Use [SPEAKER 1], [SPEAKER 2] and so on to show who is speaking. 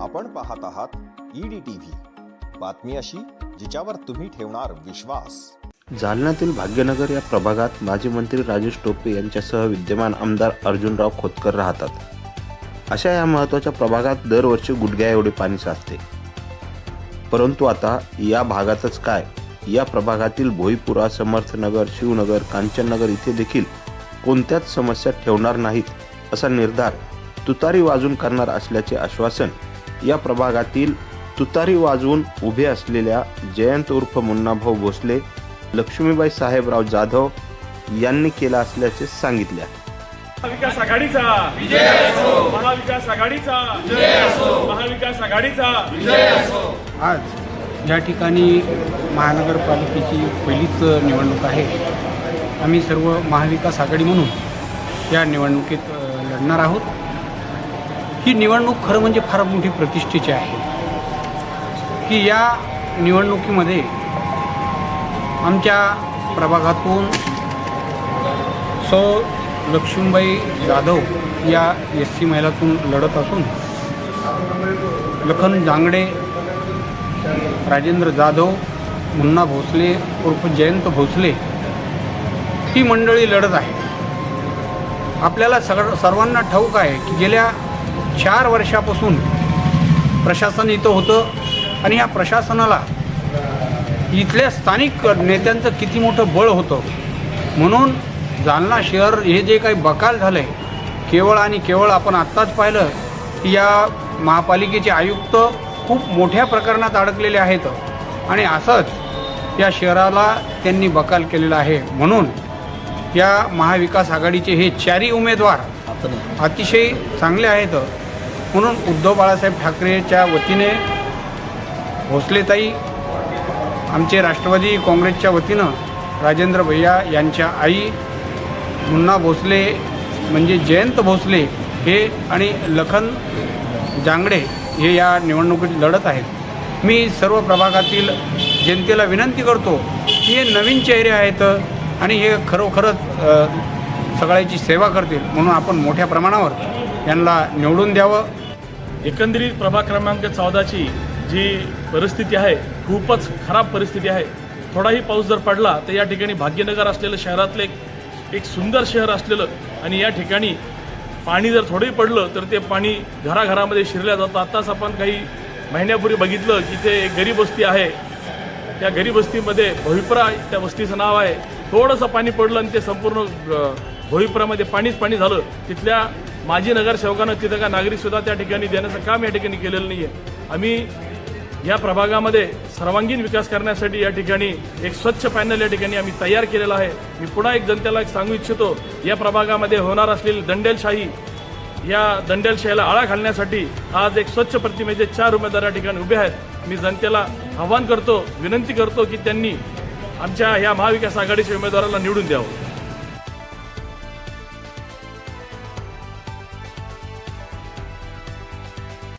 [SPEAKER 1] आपण पाहत आहात ईडी टीव्ही बातमी अशी जिच्यावर तुम्ही ठेवणार विश्वास.
[SPEAKER 2] जालन्यातील भाग्यनगर या प्रभागात माजी मंत्री राजेश टोपे यांच्यासह विद्यमान आमदार अर्जुनराव खोतकर राहतात. अशा या महत्त्वाच्या प्रभागात दरवर्षी गुडघ्या एवढे पाणी साचते. परंतु आता या भागातच काय? या प्रभागातील भोईपुरा समर्थनगर शिवनगर कांचननगर इथे देखील कोणत्याच समस्या ठेवणार नाहीत असा निर्धार तुतारी वाजून करणार असल्याचे आश्वासन या प्रभागातील तुतारी वाजवून उभे असलेल्या जयंत उर्फ मुन्नाभाऊ भोसले लक्ष्मीबाई साहेबराव जाधव यांनी केला असल्याचे सांगितले
[SPEAKER 3] महाविकास आघाडीचा. महाविकास आघाडीचा. महाविकास आघाडीचा.
[SPEAKER 4] आज या ठिकाणी महानगरपालिकेची पहिलीच निवडणूक आहे आम्ही सर्व महाविकास आघाडी म्हणून या निवडणुकीत लढणार आहोत. ही निवडणूक खरं म्हणजे फार मोठी प्रतिष्ठेची आहे. की या निवडणुकीमध्ये आमच्या प्रभागातून सौ लक्ष्मीबाई जाधव या एस सी महिलातून लढत असून लखन जांगडे राजेंद्र जाधव मुन्ना भोसले उर्फ जयंत भोसले ही मंडळी लढत आहे. आपल्याला सगळं सर्वांना ठाऊक आहे की गेल्या चार वर्षापासून प्रशासन इथं होतं आणि या प्रशासनाला इथल्या स्थानिक नेत्यांचं किती मोठं बळ होतं म्हणून जालना शहर हे जे काही बकाल झालं आहे केवळ आणि केवळ आपण आत्ताच पाहिलं की या महापालिकेचे आयुक्त खूप मोठ्या प्रकरणात अडकलेले आहेत आणि असंच या शहराला त्यांनी बकाल केलेला आहे. म्हणून या महाविकास आघाडीचे हे चारही उमेदवार अतिशय चांगले आहेत. म्हणून उद्धव बाळासाहेब ठाकरेच्या वतीने भोसलेताई आमचे राष्ट्रवादी काँग्रेसच्या वतीनं राजेंद्र भैया यांच्या आई मुन्ना भोसले म्हणजे जयंत भोसले हे आणि लखन जांगडे हे या निवडणुकीत लढत आहेत. मी सर्व प्रभागातील जनतेला विनंती करतो की हे नवीन चेहरे आहेत आणि हे खरोखरच सगळ्याची सेवा करतील म्हणून आपण मोठ्या प्रमाणावर यांना निवडून द्यावं.
[SPEAKER 3] एकंदरीत प्रभाग क्रमांक चौदाची जी परिस्थिती आहे खूपच खराब परिस्थिती आहे. थोडाही पाऊस जर पडला तर या ठिकाणी भाग्यनगर असलेलं शहरातलं एक एक सुंदर शहर असलेलं आणि या ठिकाणी पाणी जर थोडंही पडलं तर ते पाणी घराघरामध्ये शिरल्या जातं. आत्ताच आपण काही महिन्यापूर्वी बघितलं की ते एक गरीब वस्ती आहे. त्या गरीब वस्तीमध्ये भोईपुरा त्या वस्तीचं नाव आहे. थोडंसं पाणी पडलं आणि ते संपूर्ण भोईपुरामध्ये पाणीच पाणी झालं. तिथल्या माजी नगरसेवकानं तिथं का नागरिकसुद्धा त्या ठिकाणी देण्याचं काम या ठिकाणी केलेलं नाही आहे आम्ही या प्रभागामध्ये सर्वांगीण विकास करण्यासाठी या ठिकाणी एक स्वच्छ पॅनल या ठिकाणी आम्ही तयार केलेला आहे. मी पुन्हा एक जनतेला एक सांगू इच्छितो या प्रभागामध्ये होणार असलेली दंडेलशाही या दंडेलशाहीला आळा घालण्यासाठी आज एक स्वच्छ प्रतिमेचे चार उमेदवार या ठिकाणी उभे आहेत. मी जनतेला आव्हान करतो विनंती करतो की त्यांनी आमच्या या महाविकास आघाडीच्या उमेदवाराला निवडून द्यावं.